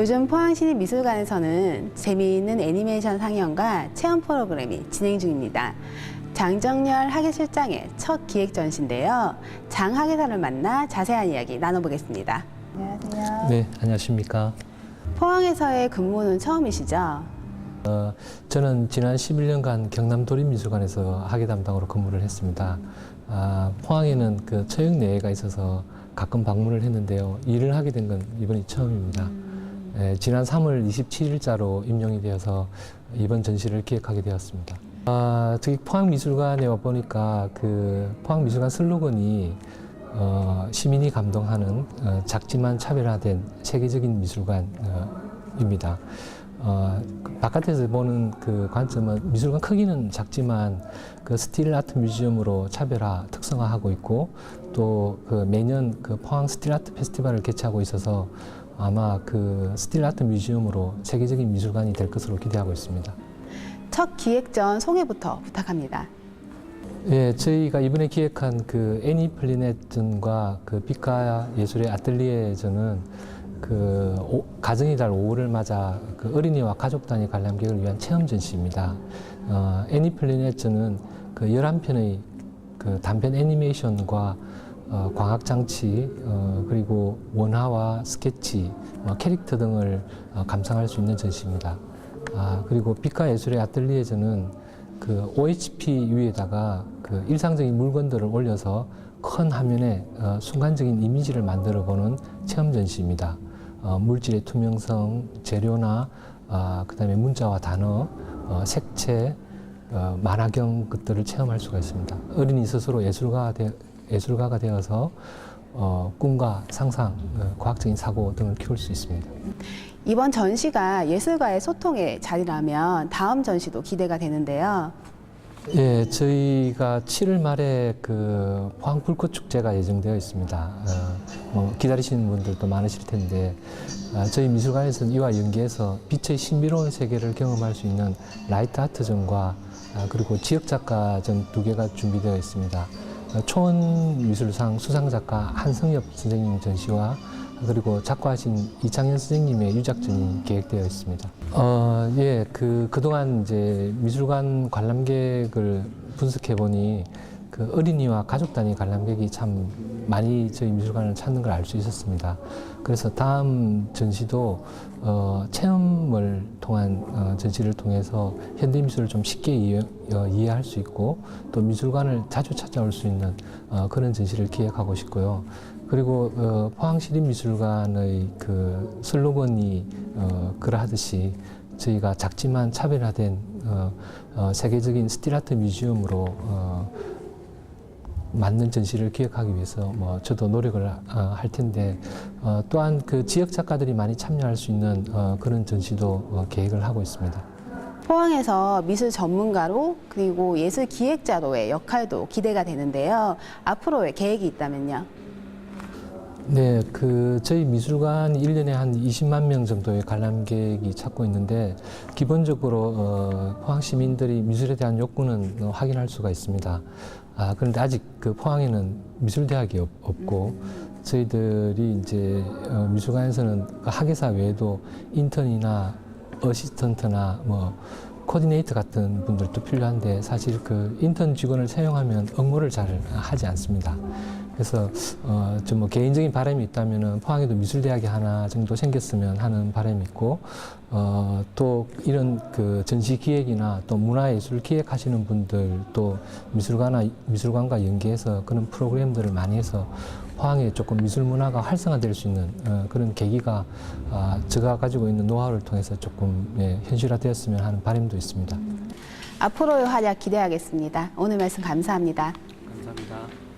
요즘 포항시립미술관에서는 재미있는 애니메이션 상영과 체험 프로그램이 진행 중입니다. 장정열 학예실장의 첫 기획 전시인데요. 장 학예사를 만나 자세한 이야기 나눠보겠습니다. 안녕하세요. 네, 안녕하십니까. 포항에서의 근무는 처음이시죠? 어, 저는 지난 11년간 경남 도립미술관에서 학예 담당으로 근무를 했습니다. 아, 포항에는 그 처형 내외가 있어서 가끔 방문을 했는데요. 일을 하게 된 건 이번이 처음입니다. 예, 지난 3월 27일자로 임용이 되어서 이번 전시를 기획하게 되었습니다. 아, 저기 포항미술관에 와 보니까 그 포항미술관 슬로건이 어, 시민이 감동하는 어, 작지만 차별화된 세계적인 미술관입니다. 어, 그 바깥에서 보는 그 관점은 미술관 크기는 작지만 그 스틸 아트 뮤지엄으로 차별화, 특성화하고 있고 또 그 매년 그 포항 스틸 아트 페스티벌을 개최하고 있어서 아마 그 스틸 아트 뮤지엄으로 세계적인 미술관이 될 것으로 기대하고 있습니다. 첫 기획 전 소개부터 부탁합니다. 예, 저희가 이번에 기획한 그 애니 플리넷전과 그 빛과 예술의 아틀리에전은 그 오- 가정의 달 5월을 맞아 그 어린이와 가족 단위 관람객을 위한 체험 전시입니다. 어, 애니 플리넷전은 그 11편의 그 단편 애니메이션과 어, 광학 장치 어, 그리고 원화와 스케치, 어, 캐릭터 등을 어, 감상할 수 있는 전시입니다. 아, 그리고 빛과 예술의 아틀리에전은 그 OHP 위에다가 그 일상적인 물건들을 올려서 큰 화면에 어, 순간적인 이미지를 만들어 보는 체험 전시입니다. 어, 물질의 투명성, 재료나 어, 그다음에 문자와 단어, 어, 색채, 어, 만화경 것들을 체험할 수가 있습니다. 어린이 스스로 예술가가, 되, 예술가가 되어서 어, 꿈과 상상, 어, 과학적인 사고 등을 키울 수 있습니다. 이번 전시가 예술가의 소통의 자리라면 다음 전시도 기대가 되는데요. 예, 저희가 7월 말에 그 포항 불꽃 축제가 예정되어 있습니다. 어, 뭐 기다리시는 분들도 많으실 텐데 아, 저희 미술관에서는 이와 연계해서 빛의 신비로운 세계를 경험할 수 있는 라이트 아트전과 아, 그리고 지역 작가전 두 개가 준비되어 있습니다. 어, 초원 미술상 수상 작가 한성엽 선생님 전시와 그리고 작가하신 이창현 선생님의 유작전이 계획되어 있습니다. 어, 예, 그, 그동안 이제 미술관 관람객을 분석해 보니 그 어린이와 가족 단위 관람객이 참 많이 저희 미술관을 찾는 걸 알 수 있었습니다. 그래서 다음 전시도 어, 체험을 통한 어, 전시를 통해서 현대 미술을 좀 쉽게 이해, 어, 이해할 수 있고 또 미술관을 자주 찾아올 수 있는 어, 그런 전시를 기획하고 싶고요. 그리고 어, 포항시립미술관의 그 슬로건이 어, 그러하듯이 저희가 작지만 차별화된 어, 어, 세계적인 스틸아트 뮤지엄으로 어, 맞는 전시를 기획하기 위해서 뭐 저도 노력을 어, 할 텐데 어, 또한 그 지역 작가들이 많이 참여할 수 있는 어, 그런 전시도 어, 계획을 하고 있습니다. 포항에서 미술 전문가로 그리고 예술 기획자로의 역할도 기대가 되는데요. 앞으로의 계획이 있다면요. 네, 그 저희 미술관 일년에 한 20만 명 정도의 관람객이 찾고 있는데 기본적으로 어, 포항 시민들이 미술에 대한 욕구는 어, 확인할 수가 있습니다. 아, 그런데 아직 그 포항에는 미술대학이 없, 없고 저희들이 이제 어, 미술관에서는 그 학예사 외에도 인턴이나 어시스턴트나 뭐 코디네이터 같은 분들도 필요한데 사실 그 인턴 직원을 채용하면 업무를 잘 하지 않습니다. 그래서 어, 좀뭐 개인적인 바람이 있다면은 포항에도 미술대학이 하나 정도 생겼으면 하는 바람이 있고 어, 또 이런 그 전시 기획이나 또 문화예술 기획하시는 분들 또 미술관과 미술관과 연계해서 그런 프로그램들을 많이 해서 포항에 조금 미술 문화가 활성화될 수 있는 어, 그런 계기가 아, 제가 가지고 있는 노하우를 통해서 조금 예, 현실화되었으면 하는 바람도 있습니다. 앞으로의 활약 기대하겠습니다. 오늘 말씀 감사합니다. 감사합니다.